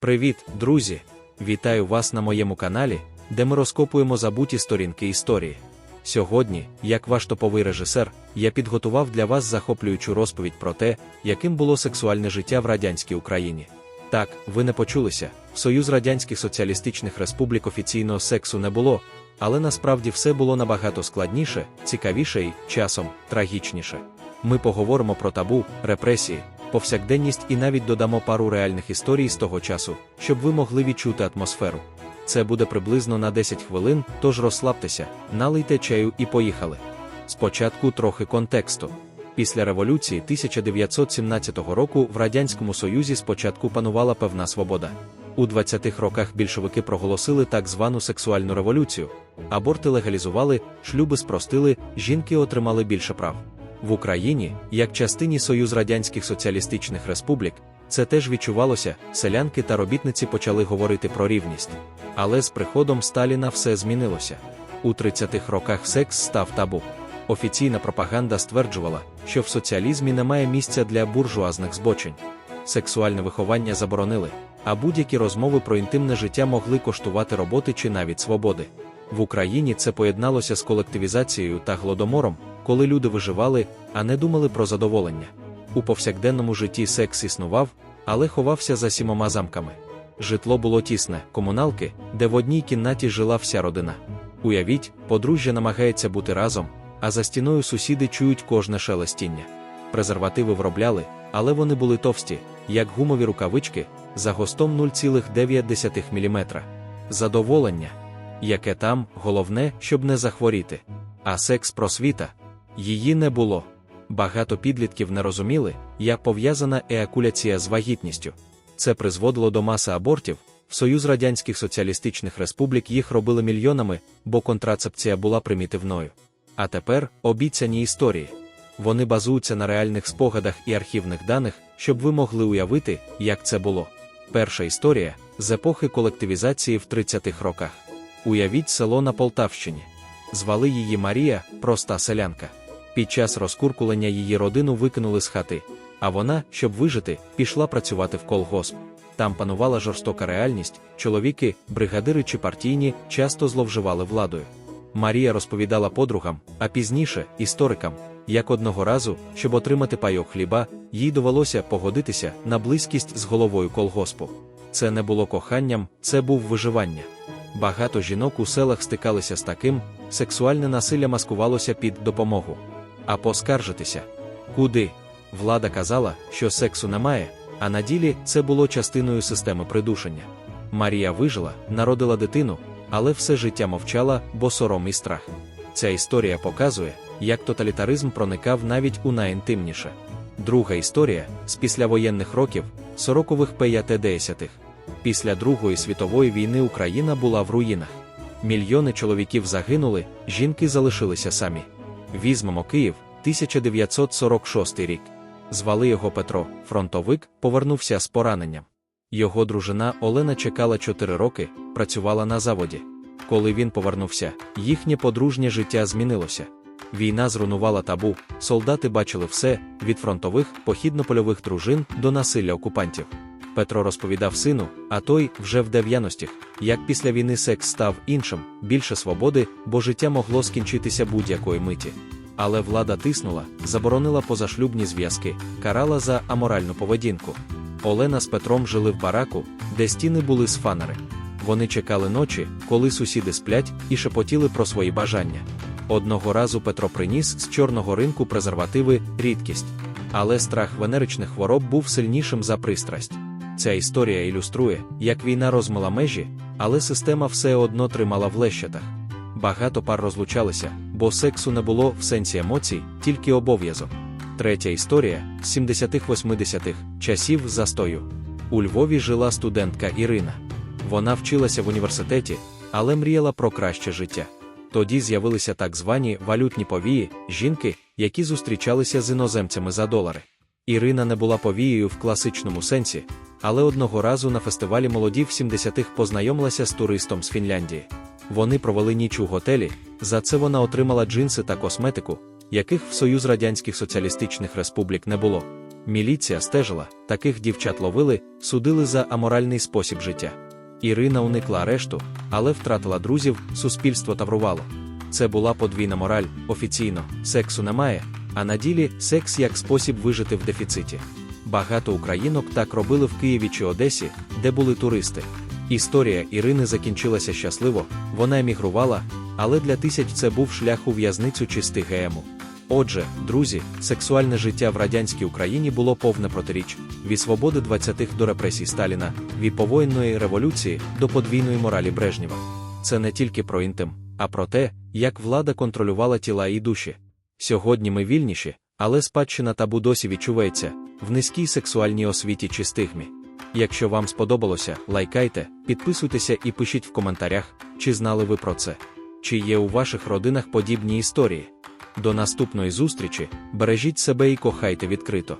Привіт, друзі! Вітаю вас на моєму каналі, де ми розкопуємо забуті сторінки історії. Сьогодні, як ваш топовий режисер, я підготував для вас захоплюючу розповідь про те, яким було сексуальне життя в радянській Україні. Так, ви не почулися, в Союз Радянських Соціалістичних Республік офіційного сексу не було, але насправді все було набагато складніше, цікавіше і, часом, трагічніше. Ми поговоримо про табу, репресії, повсякденність і навіть додамо пару реальних історій з того часу, щоб ви могли відчути атмосферу. Це буде приблизно на 10 хвилин, тож розслабтеся, налийте чаю і поїхали. Спочатку трохи контексту. Після революції 1917 року в Радянському Союзі спочатку панувала певна свобода. У 20-х роках більшовики проголосили так звану сексуальну революцію, аборти легалізували, шлюби спростили, жінки отримали більше прав. В Україні, як частині Союз Радянських Соціалістичних Республік, це теж відчувалося, селянки та робітниці почали говорити про рівність. Але з приходом Сталіна все змінилося. У 30-х роках секс став табу. Офіційна пропаганда стверджувала, що в соціалізмі немає місця для буржуазних збочень. Сексуальне виховання заборонили, а будь-які розмови про інтимне життя могли коштувати роботи чи навіть свободи. В Україні це поєдналося з колективізацією та голодомором, коли люди виживали, а не думали про задоволення. У повсякденному житті секс існував, але ховався за сімома замками. Житло було тісне, комуналки, де в одній кімнаті жила вся родина. Уявіть, подружжя намагається бути разом, а за стіною сусіди чують кожне шелестіння. Презервативи вробляли, але вони були товсті, як гумові рукавички, за гостом 0,9 мм. Задоволення, яке там, головне, щоб не захворіти. А секс просвіта її не було. Багато підлітків не розуміли, як пов'язана еакуляція з вагітністю. Це призводило до маси абортів. В Союз Радянських Соціалістичних Республік їх робили мільйонами, бо контрацепція була примітивною. А тепер обіцяні історії. Вони базуються на реальних спогадах і архівних даних, щоб ви могли уявити, як це було. Перша історія з епохи колективізації в 30-х роках. Уявіть село на Полтавщині. Звали її Марія, проста селянка. Під час розкуркулення її родину викинули з хати, а вона, щоб вижити, пішла працювати в колгосп. Там панувала жорстока реальність, чоловіки, бригадири чи партійні часто зловживали владою. Марія розповідала подругам, а пізніше історикам, як одного разу, щоб отримати пайок хліба, їй довелося погодитися на близькість з головою колгоспу. Це не було коханням, це був виживання. Багато жінок у селах стикалися з таким, сексуальне насилля маскувалося під допомогу. А поскаржитися. Куди? Влада казала, що сексу немає, а на ділі це було частиною системи придушення. Марія вижила, народила дитину, але все життя мовчала, бо сором і страх. Ця історія показує, як тоталітаризм проникав навіть у найінтимніше. Друга історія з післявоєнних років, сорокових 50-х. Після Другої світової війни Україна була в руїнах. Мільйони чоловіків загинули, жінки залишилися самі. Візьмемо Київ, 1946 рік. Звали його Петро, фронтовик, повернувся з пораненням. Його дружина Олена чекала 4 роки, працювала на заводі. Коли він повернувся, їхнє подружнє життя змінилося. Війна зруйнувала табу, солдати бачили все від фронтових похідно-польових дружин до насилля окупантів. Петро розповідав сину, а той вже в 90-х, як після війни секс став іншим, більше свободи, бо життя могло скінчитися будь-якої миті. Але влада тиснула, заборонила позашлюбні зв'язки, карала за аморальну поведінку. Олена з Петром жили в бараку, де стіни були з фанери. Вони чекали ночі, коли сусіди сплять, і шепотіли про свої бажання. Одного разу Петро приніс з чорного ринку презервативи рідкість. Але страх венеричних хвороб був сильнішим за пристрасть. Ця історія ілюструє, як війна розмила межі, але система все одно тримала в лещатах. Багато пар розлучалися, бо сексу не було в сенсі емоцій, тільки обов'язок. Третя історія з 70-80-х часів застою. У Львові жила студентка Ірина. Вона вчилася в університеті, але мріяла про краще життя. Тоді з'явилися так звані валютні повії, жінки, які зустрічалися з іноземцями за долари. Ірина не була повією в класичному сенсі, але одного разу на фестивалі молоді в 70-х познайомилася з туристом з Фінляндії. Вони провели ніч у готелі, за це вона отримала джинси та косметику, яких в Союз Радянських Соціалістичних Республік не було. Міліція стежила, таких дівчат ловили, судили за аморальний спосіб життя. Ірина уникла арешту, але втратила друзів, суспільство таврувало. Це була подвійна мораль, офіційно, сексу немає, а на ділі секс як спосіб вижити в дефіциті. Багато українок так робили в Києві чи Одесі, де були туристи. Історія Ірини закінчилася щасливо, вона емігрувала, але для тисяч це був шлях у в'язницю чистих ГМу. Отже, друзі, сексуальне життя в радянській Україні було повне протиріч від свободи 20-х до репресій Сталіна, від повоєнної революції до подвійної моралі Брежнєва. Це не тільки про інтим, а про те, як влада контролювала тіла і душі. Сьогодні ми вільніші, але спадщина табу досі відчувається в низькій сексуальній освіті чи стигмі. Якщо вам сподобалося, лайкайте, підписуйтеся і пишіть в коментарях, чи знали ви про це. Чи є у ваших родинах подібні історії. До наступної зустрічі, бережіть себе і кохайте відкрито.